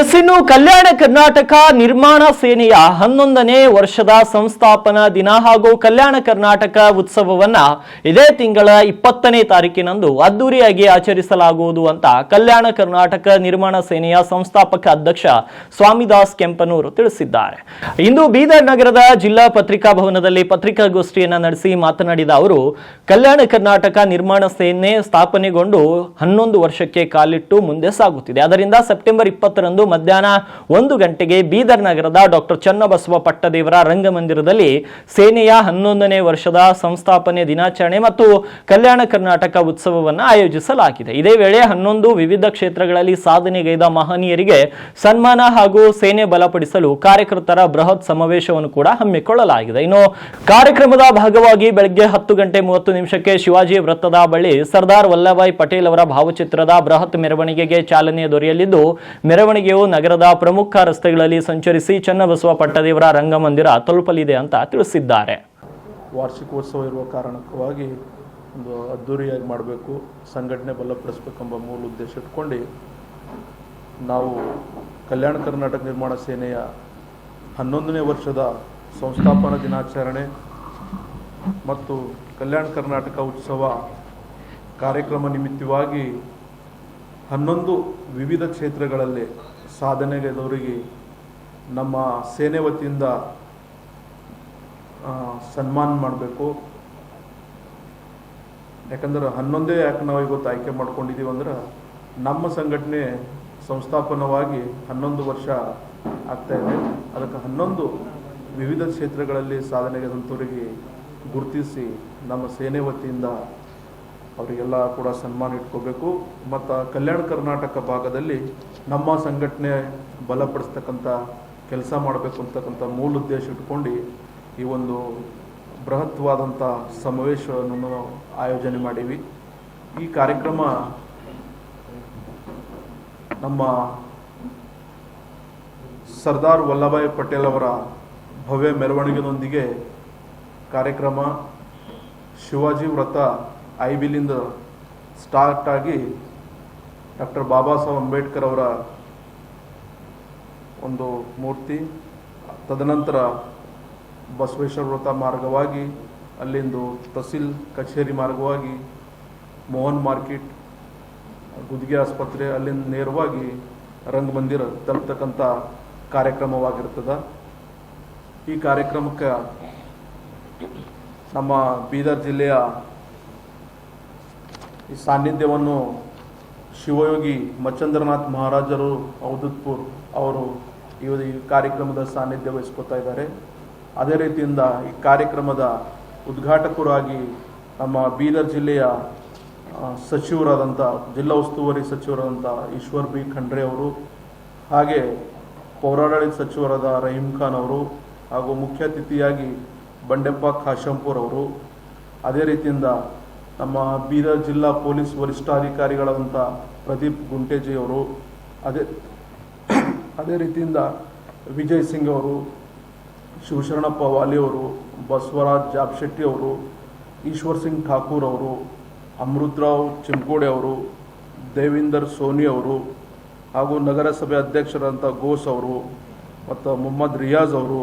S ಇನ್ನು ಕಲ್ಯಾಣ ಕರ್ನಾಟಕ ನಿರ್ಮಾಣ ಸೇನೆಯ ಹನ್ನೊಂದನೇ ವರ್ಷದ ಸಂಸ್ಥಾಪನಾ ದಿನ ಹಾಗೂ ಕಲ್ಯಾಣ ಕರ್ನಾಟಕ ಉತ್ಸವವನ್ನ ಇದೇ ತಿಂಗಳ ಇಪ್ಪತ್ತನೇ ತಾರೀಕಿನಂದು ಅದ್ದೂರಿಯಾಗಿ ಆಚರಿಸಲಾಗುವುದು ಅಂತ ಕಲ್ಯಾಣ ಕರ್ನಾಟಕ ನಿರ್ಮಾಣ ಸೇನೆಯ ಸಂಸ್ಥಾಪಕ ಅಧ್ಯಕ್ಷ ಸ್ವಾಮಿದಾಸ್ ಕೆಂಪನೂರು ತಿಳಿಸಿದ್ದಾರೆ. ಇಂದು ಬೀದರ್ ನಗರದ ಜಿಲ್ಲಾ ಪತ್ರಿಕಾ ಭವನದಲ್ಲಿ ಪತ್ರಿಕಾಗೋಷ್ಠಿಯನ್ನ ನಡೆಸಿ ಮಾತನಾಡಿದ ಅವರು, ಕಲ್ಯಾಣ ಕರ್ನಾಟಕ ನಿರ್ಮಾಣ ಸೇನೆ ಸ್ಥಾಪನೆಗೊಂಡು ಹನ್ನೊಂದು ವರ್ಷಕ್ಕೆ ಕಾಲಿಟ್ಟು ಮುಂದೆ ಸಾಗುತ್ತಿದೆ. ಅದರಿಂದ ಸೆಪ್ಟೆಂಬರ್ ಇಪ್ಪತ್ತರಂದು ಮಧ್ಯಾಹ್ನ ಒಂದು ಗಂಟೆಗೆ ಬೀದರ್ ನಗರದ ಡಾಕ್ಟರ್ ಚನ್ನಬಸವ ಪಟ್ಟದೇವರ ರಂಗಮಂದಿರದಲ್ಲಿ ಸೇನೆಯ ಹನ್ನೊಂದನೇ ವರ್ಷದ ಸಂಸ್ಥಾಪನೆ ದಿನಾಚರಣೆ ಮತ್ತು ಕಲ್ಯಾಣ ಕರ್ನಾಟಕ ಉತ್ಸವವನ್ನು ಆಯೋಜಿಸಲಾಗಿದೆ. ಇದೇ ವೇಳೆ ಹನ್ನೊಂದು ವಿವಿಧ ಕ್ಷೇತ್ರಗಳಲ್ಲಿ ಸಾಧನೆಗೈದ ಮಹನೀಯರಿಗೆ ಸನ್ಮಾನ ಹಾಗೂ ಸೇನೆ ಬಲಪಡಿಸಲು ಕಾರ್ಯಕರ್ತರ ಬೃಹತ್ ಸಮಾವೇಶವನ್ನು ಕೂಡ ಹಮ್ಮಿಕೊಳ್ಳಲಾಗಿದೆ. ಇನ್ನು ಕಾರ್ಯಕ್ರಮದ ಭಾಗವಾಗಿ ಬೆಳಗ್ಗೆ ಹತ್ತು ಗಂಟೆ ಮೂವತ್ತು ನಿಮಿಷಕ್ಕೆ ಶಿವಾಜಿ ವೃತ್ತದ ಬಳಿ ಸರ್ದಾರ್ ವಲ್ಲಭಾಯ್ ಪಟೇಲ್ ಅವರ ಭಾವಚಿತ್ರದ ಬೃಹತ್ ಮೆರವಣಿಗೆಗೆ ಚಾಲನೆ ದೊರೆಯಲಿದ್ದು ಮೆರವಣಿಗೆಯು ನಗರದ ಪ್ರಮುಖ ರಸ್ತೆಗಳಲ್ಲಿ ಸಂಚರಿಸಿ ಚನ್ನಬಸವ ಪಟ್ಟದೇವರ ರಂಗಮಂದಿರ ತಲುಪಲಿದೆ ಅಂತ ತಿಳಿಸಿದ್ದಾರೆ. ವಾರ್ಷಿಕೋತ್ಸವ ಇರುವ ಕಾರಣಕ್ಕಾಗಿ ಒಂದು ಅದ್ಧೂರಿಯಾಗಿ ಮಾಡಬೇಕು, ಸಂಘಟನೆ ಬಲಪಡಿಸ್ಬೇಕೆಂಬ ಮೂಲ ಉದ್ದೇಶ ಇಟ್ಕೊಂಡು ನಾವು ಕಲ್ಯಾಣ ಕರ್ನಾಟಕ ನಿರ್ಮಾಣ ಸೇನೆಯ ಹನ್ನೊಂದನೇ ವರ್ಷದ ಸಂಸ್ಥಾಪನಾ ದಿನಾಚರಣೆ ಮತ್ತು ಕಲ್ಯಾಣ ಕರ್ನಾಟಕ ಉತ್ಸವ ಕಾರ್ಯಕ್ರಮ ನಿಮಿತ್ತವಾಗಿ ಹನ್ನೊಂದು ವಿವಿಧ ಕ್ಷೇತ್ರಗಳಲ್ಲಿ ಸಾಧನೆಗೈದವರಿಗೆ ನಮ್ಮ ಸೇನೆ ವತಿಯಿಂದ ಸನ್ಮಾನ ಮಾಡಬೇಕು. ಯಾಕಂದ್ರೆ ಹನ್ನೊಂದೇ ಯಾಕೆ ನಾವು ಇವತ್ತು ಆಯ್ಕೆ ಮಾಡ್ಕೊಂಡಿದ್ದೀವಿ ಅಂದ್ರೆ ನಮ್ಮ ಸಂಘಟನೆ ಸಂಸ್ಥಾಪನವಾಗಿ ಹನ್ನೊಂದು ವರ್ಷ ಆಗ್ತಾ ಇದೆ. ಅದಕ್ಕೆ ಹನ್ನೊಂದು ವಿವಿಧ ಕ್ಷೇತ್ರಗಳಲ್ಲಿ ಸಾಧನೆಗೆದಂಥವರಿಗೆ ಗುರುತಿಸಿ ನಮ್ಮ ಸೇನೆ ವತಿಯಿಂದ ಅವರಿಗೆಲ್ಲ ಕೂಡ ಸನ್ಮಾನ ಇಟ್ಕೋಬೇಕು. ಮತ್ತು ಕಲ್ಯಾಣ ಕರ್ನಾಟಕ ಭಾಗದಲ್ಲಿ ನಮ್ಮ ಸಂಘಟನೆ ಬಲಪಡಿಸ್ತಕ್ಕಂಥ ಕೆಲಸ ಮಾಡಬೇಕು ಅಂತಕ್ಕಂಥ ಮೂಲ ಉದ್ದೇಶ ಇಟ್ಕೊಂಡು ಈ ಒಂದು ಬೃಹತ್ವಾದಂಥ ಸಮಾವೇಶವನ್ನು ಆಯೋಜನೆ ಮಾಡೀವಿ. ಈ ಕಾರ್ಯಕ್ರಮ ನಮ್ಮ ಸರ್ದಾರ್ ವಲ್ಲಭಾಯ್ ಪಟೇಲ್ ಅವರ ಭವ್ಯ ಮೆರವಣಿಗೆಯೊಂದಿಗೆ ಕಾರ್ಯಕ್ರಮ ಶಿವಾಜಿ ವ್ರತ ಐಬಿಲಿಂದ ಸ್ಟಾರ್ಟ್ ಆಗಿ ಡಾಕ್ಟರ್ ಬಾಬಾ ಸಾಹೇಬ್ ಅಂಬೇಡ್ಕರ್ ಅವರ ಒಂದು ಮೂರ್ತಿ, ತದನಂತರ ಬಸವೇಶ್ವರ ವ್ರತ ಮಾರ್ಗವಾಗಿ, ಅಲ್ಲಿಂದು ತಹಸೀಲ್ ಕಚೇರಿ ಮಾರ್ಗವಾಗಿ, ಮೋಹನ್ ಮಾರ್ಕೆಟ್, ಗುದ್ಗೆ ಆಸ್ಪತ್ರೆ, ಅಲ್ಲಿಂದ ನೇರವಾಗಿ ರಂಗಮಂದಿರ ತಲುಪ್ತಕ್ಕಂಥ ಕಾರ್ಯಕ್ರಮವಾಗಿರ್ತದೆ. ಈ ಕಾರ್ಯಕ್ರಮಕ್ಕೆ ನಮ್ಮ ಬೀದರ್ ಜಿಲ್ಲೆಯ ಈ ಸಾನ್ನಿಧ್ಯವನ್ನು ಶಿವಯೋಗಿ ಮಚ್ಚಂದ್ರನಾಥ್ ಮಹಾರಾಜರು ಔದುತ್ಪುರ್ ಅವರು ಈ ಕಾರ್ಯಕ್ರಮದ ಸಾನ್ನಿಧ್ಯ ವಹಿಸ್ಕೊತಾ ಇದ್ದಾರೆ. ಅದೇ ರೀತಿಯಿಂದ ಈ ಕಾರ್ಯಕ್ರಮದ ಉದ್ಘಾಟಕರಾಗಿ ನಮ್ಮ ಬೀದರ್ ಜಿಲ್ಲೆಯ ಸಚಿವರಾದಂಥ ಜಿಲ್ಲಾ ಉಸ್ತುವಾರಿ ಸಚಿವರಾದಂಥ ಈಶ್ವರ್ ಬಿ ಖಂಡ್ರೆ ಅವರು, ಹಾಗೆ ಪೌರಾಡಳಿತ ಸಚಿವರಾದ ರಹೀಂ ಖಾನ್ ಅವರು, ಹಾಗೂ ಮುಖ್ಯ ಅತಿಥಿಯಾಗಿ ಬಂಡೆಪ್ಪ ಖಾಶಂಪುರ್ ಅವರು, ಅದೇ ರೀತಿಯಿಂದ ನಮ್ಮ ಬೀದರ್ ಜಿಲ್ಲಾ ಪೊಲೀಸ್ ವರಿಷ್ಠಾಧಿಕಾರಿಗಳಾದಂಥ ಪ್ರದೀಪ್ ಗುಂಟೇಜಿ ಅವರು, ಅದೇ ಅದೇ ರೀತಿಯಿಂದ ವಿಜಯ್ ಸಿಂಗ್ ಅವರು, ಶಿವಶರಣಪ್ಪ ವಾಲಿ ಅವರು, ಬಸವರಾಜ್ ಜಾಬ್ಶೆಟ್ಟಿ ಅವರು, ಈಶ್ವರ್ ಸಿಂಗ್ ಠಾಕೂರ್ ಅವರು, ಅಮೃತರಾವ್ ಚಿಮ್ಕೋಡೆ ಅವರು, ದೇವಿಂದರ್ ಸೋನಿ ಅವರು, ಹಾಗೂ ನಗರಸಭೆ ಅಧ್ಯಕ್ಷರಾದಂಥ ಘೋಷ್ ಅವರು, ಮತ್ತು ಮೊಹಮ್ಮದ್ ರಿಯಾಜ್ ಅವರು